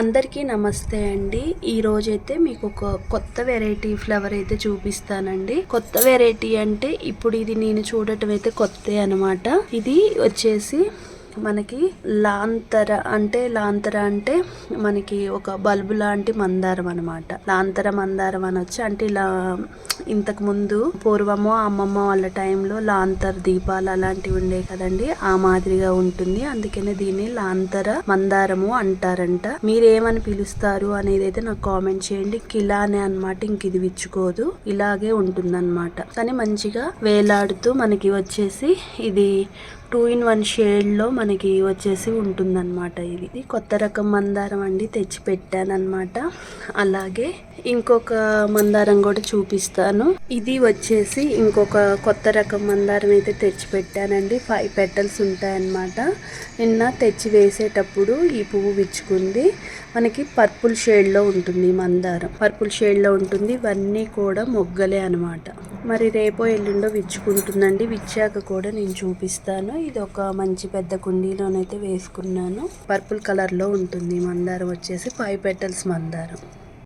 అందరికీ నమస్తే అండి. ఈ రోజైతే మీకు ఒక కొత్త వెరైటీ ఫ్లవర్ అయితే చూపిస్తానండి. కొత్త వెరైటీ అంటే ఇప్పుడు ఇది నేను చూడటం అయితే కొత్త అనమాట ఇది వచ్చేసి మనకి లాంతర అంటే లాంతర అంటే మనకి ఒక బల్బు లాంటి మందారం అనమాట లాంతర మందారం అనొచ్చు అంటే ఇలా ఇంతకు ముందు పూర్వము అమ్మమ్మ వాళ్ళ టైంలో లాంతర్ దీపాలు అలాంటివి ఉండే కదండి ఆ మాదిరిగా ఉంటుంది. అందుకనే దీన్ని లాంతర మందారము అంటారంట. మీరేమని పిలుస్తారు అనేది అయితే నాకు కామెంట్ చేయండి. కిలానే అనమాట ఇంక ఇది విచ్చుకోదు. ఇలాగే ఉంటుందన్నమాట. కానీ మంచిగా వేలాడుతూ మనకి వచ్చేసి ఇది టూ ఇన్ వన్ షేడ్లో మనకి వచ్చేసి ఉంటుందన్నమాట ఇది. ఇది కొత్త రకం మందారం అండి తెచ్చి పెట్టానమాట అలాగే ఇంకొక మందారం కూడా చూపిస్తాను. ఇది వచ్చేసి ఇంకొక కొత్త రకం మందారం అయితే తెచ్చి పెట్టానండి ఫైవ్ పెటల్స్ ఉంటాయన్నమాట. నిన్న తెచ్చి వేసేటప్పుడు ఈ పువ్వు విచ్చుకుంది. మనకి పర్పుల్ షేడ్లో ఉంటుంది మందారం. పర్పుల్ షేడ్లో ఉంటుంది. ఇవన్నీ కూడా మొగ్గలే అనమాట మరి రేపో ఎల్లుండో విచ్చుకుంటుందండి. విచ్చాక కూడా నేను చూపిస్తాను. ఇది ఒక మంచి పెద్ద కుండీలోనైతే వేసుకున్నాను. పర్పుల్ కలర్లో ఉంటుంది మందారం వచ్చేసి ఫైవ్ పెటల్స్ మందారం.